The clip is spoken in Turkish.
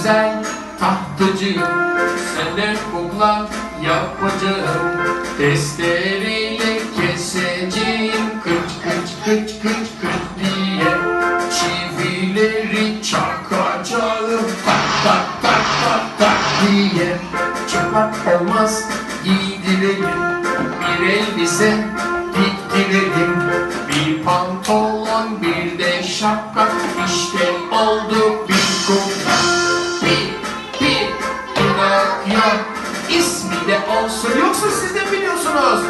yapacağım Senden kukla yapacağım. Testereyle keseceğim. Kıç kıç kıç kıç kıç diye Çivileri çakacağım. Tak tak tak tak tak diye Çıplak olmaz giydirelim. Bir elbise diktirelim. Bir pantolon bir de şapka. İşte oldu Yok. İsmi de olsun. Yoksa siz de biliyorsunuz.